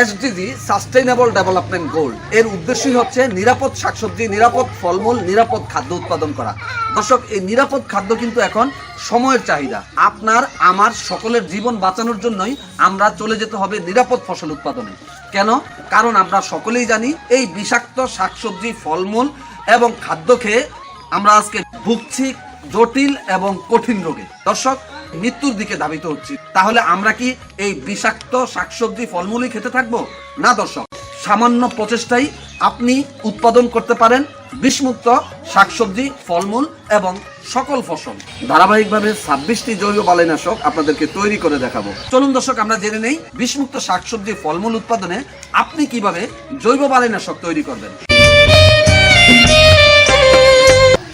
SDG sustainable development goal. এর উদ্দেশ্যই হচ্ছে নিরাপদ শাকসবজি, নিরাপদ ফলমূল, নিরাপদ খাদ্য উৎপাদন করা। দর্শক, এই নিরাপদ খাদ্য কিন্তু এখন সময়ের চাহিদা। আপনার, আমার সকলের জীবন বাঁচানোর জন্যই আমরা চলে যেতে হবে নিরাপদ ফসল উৎপাদনে। কেন? কারণ আমরা সকলেই জানি এই বিষাক্ত শাকসবজি, ফলমূল এবং খাদ্য খেয়ে আমরা আজকে ভুগছি জটিল এবং কঠিন রোগে। দর্শক মৃত্যুর দিকে ধাবিত হচ্ছি। তাহলে আমরা কি এই বিষাক্ত শাকসবজি ফলমূলই খেতে থাকব? না, দর্শক। সামান্য প্রচেষ্টাই আপনি উৎপাদন করতে পারেন বিষমুক্ত শাকসবজি, ফলমূল এবং সকল ফসল। ধারাবাহিকভাবে ছাব্বিশটি জৈব বালাইনাশক আপনাদেরকে তৈরি করে দেখাবো। চলুন, দর্শক, আমরা জেনে নেই বিষমুক্ত শাকসবজি, ফলমূল উৎপাদনে আপনি কীভাবে জৈব বালাইনাশক তৈরি করবেন।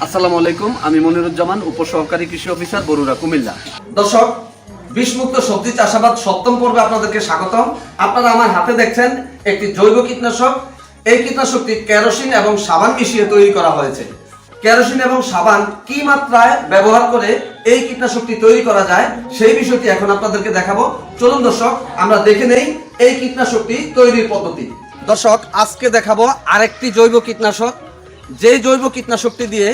আসসালামু আলাইকুম, আমি মনিরুজ্জামান, উপসহকারী কৃষি অফিসার বরুড়া, কুমিল্লা। দর্শক, বিষমুক্ত সবজি চাষাবাদ সপ্তম পর্বে আপনাদেরকে স্বাগতম। আপনারা আমার হাতে দেখছেন একটি জৈব কীটনাশক। এই কীটনাশকটি কেরোসিন এবং সাবান মিশিয়ে তৈরি করা হয়েছে। কেরোসিন এবং সাবান কি মাত্রায় ব্যবহার করে এই কীটনাশকটি তৈরি করা যায়, সেই বিষয়টি এখন আপনাদেরকে দেখাবো। চলুন দর্শক, আমরা দেখে নেই এই কীটনাশকটি তৈরির পদ্ধতি। দর্শক, আজকে দেখাবো আরেকটি জৈব কীটনাশক। যে জৈব কীটনাশকটি দিয়ে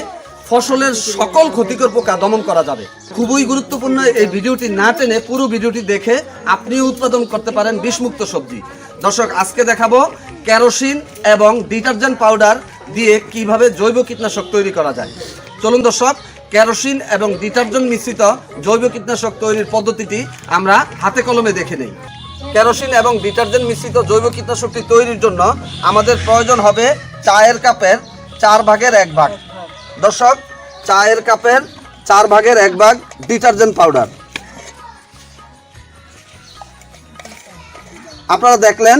ফসলের সকল ক্ষতিকর পোকা দমন করা যাবে। খুবই গুরুত্বপূর্ণ এই ভিডিওটি না টেনে পুরো ভিডিওটি দেখে আপনি উৎপাদন করতে পারেন বিষমুক্ত সবজি। দর্শক, আজকে দেখাবো কেরোসিন এবং ডিটারজেন্ট পাউডার দিয়ে কীভাবে জৈব কীটনাশক তৈরি করা যায়। চলুন দর্শক, কেরোসিন এবং ডিটারজেন্ট মিশ্রিত জৈব কীটনাশক তৈরির পদ্ধতিটি আমরা হাতে কলমে দেখে নেই। কেরোসিন এবং ডিটারজেন্ট মিশ্রিত জৈব কীটনাশকটি তৈরির জন্য আমাদের প্রয়োজন হবে চায়ের কাপের চার ভাগের এক ভাগ। দর্শক, চায়ের কাপের চার ভাগের এক ভাগ ডিটারজেন্ট পাউডার। আপনারা দেখলেন,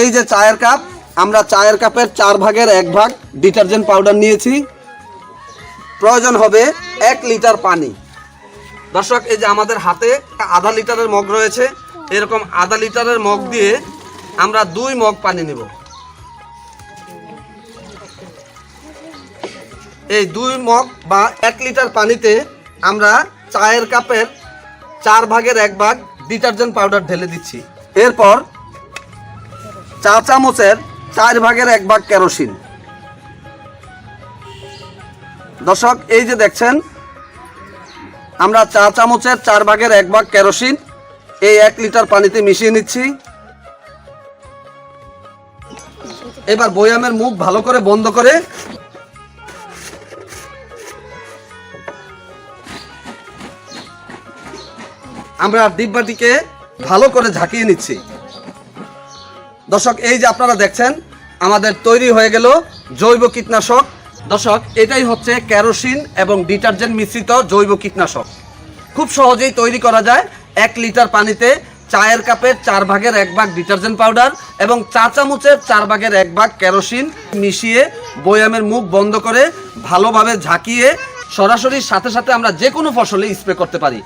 এই যে চায়ের কাপ, আমরা চায়ের কাপের চার ভাগের এক ভাগ ডিটারজেন্ট পাউডার নিয়েছি। প্রয়োজন হবে এক লিটার পানি। দর্শক, এই যে আমাদের হাতে আধা লিটারের মগ রয়েছে, এরকম আধা লিটারের মগ দিয়ে আমরা দুই মগ পানি নেব। এই দুই মগ বা এক লিটার পানিতে আমরা চায়ের কাপের চার ভাগের এক ভাগ ডিটারজেন্ট পাউডার ঢেলে দিচ্ছি। এরপর চা চামচের চার ভাগের এক ভাগ কেরোসিন। দর্শক, এই যে দেখছেন, আমরা চা চামচের চার ভাগের এক ভাগ কেরোসিন এই এক লিটার পানিতে মিশিয়ে নিচ্ছি। এবার বয়ামের মুখ ভালো করে বন্ধ করে আমরা ডিব্বাটিকে ভালো করে ঝাঁকিয়ে নিচ্ছি। দর্শক, এই যে আপনারা দেখছেন, আমাদের তৈরি হয়ে গেল জৈব কীটনাশক। দর্শক, এটাই হচ্ছে কেরোসিন এবং ডিটারজেন্ট মিশ্রিত জৈব কীটনাশক। খুব সহজেই তৈরি করা যায় এক লিটার পানিতে চায়ের কাপের চার ভাগের এক ভাগ ডিটারজেন্ট পাউডার এবং চা চামচের চার ভাগের এক ভাগ কেরোসিন মিশিয়ে বয়ামের মুখ বন্ধ করে ভালোভাবে ঝাঁকিয়ে সরাসরি সাথে সাথে আমরা যে কোনো ফসলে স্প্রে করতে পারি।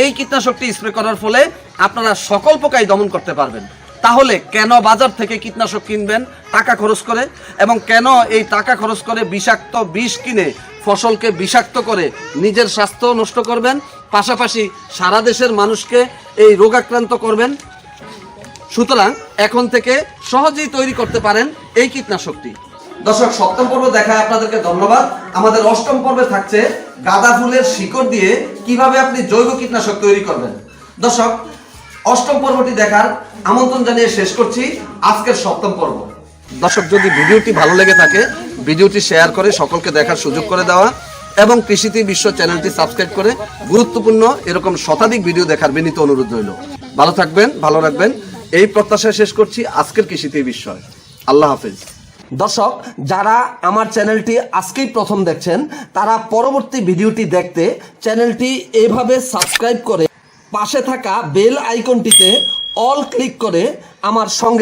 এই কীটনাশকটি স্প্রে করার ফলে আপনারা সকল পোকাই দমন করতে পারবেন। তাহলে কেন বাজার থেকে কীটনাশক কিনবেন, টাকা খরচ করে? এবং কেন এই টাকা খরচ করে বিষাক্ত বিষ কিনে ফসলকে বিষাক্ত করে নিজের স্বাস্থ্য নষ্ট করবেন? পাশাপাশি সারা দেশের মানুষকে এই রোগাক্রান্ত করবেন? সুতরাং এখন থেকে সহজেই তৈরি করতে পারেন এই কীটনাশকটি। দর্শক, সপ্তম পর্ব দেখায় আপনাদেরকে ধন্যবাদ। আমাদের অষ্টম পর্বে থাকছে গাঁদা ফুলের শিকড় দিয়ে কীভাবে আপনি জৈব কীটনাশক তৈরি করবেন। দর্শক, অষ্টম পর্বটি দেখার আমন্ত্রণ জানিয়ে শেষ করছি। আজকের সপ্তম পর্ব। দর্শক, যদি ভিডিওটি ভালো লেগে থাকে, ভিডিওটি শেয়ার করে সকলকে দেখার সুযোগ করে দেওয়া এবং কৃষিতে বিশ্ব চ্যানেলটি সাবস্ক্রাইব করে গুরুত্বপূর্ণ এরকম শতাধিক ভিডিও দেখার বিনীত অনুরোধ রইল। ভালো থাকবেন, ভালো রাখবেন। এই প্রত্যাশা শেষ করছি আজকের কৃষিতে বিষয়। আল্লাহ হাফেজ। দর্শক, যারা আমার চ্যানেলটি আজকেই প্রথম দেখছেন, তারা পরবর্তী ভিডিওটি দেখতে চ্যানেলটি এভাবে সাবস্ক্রাইব করে পাশে থাকা বেল আইকনটিতে অল ক্লিক করে আমার সঙ্গে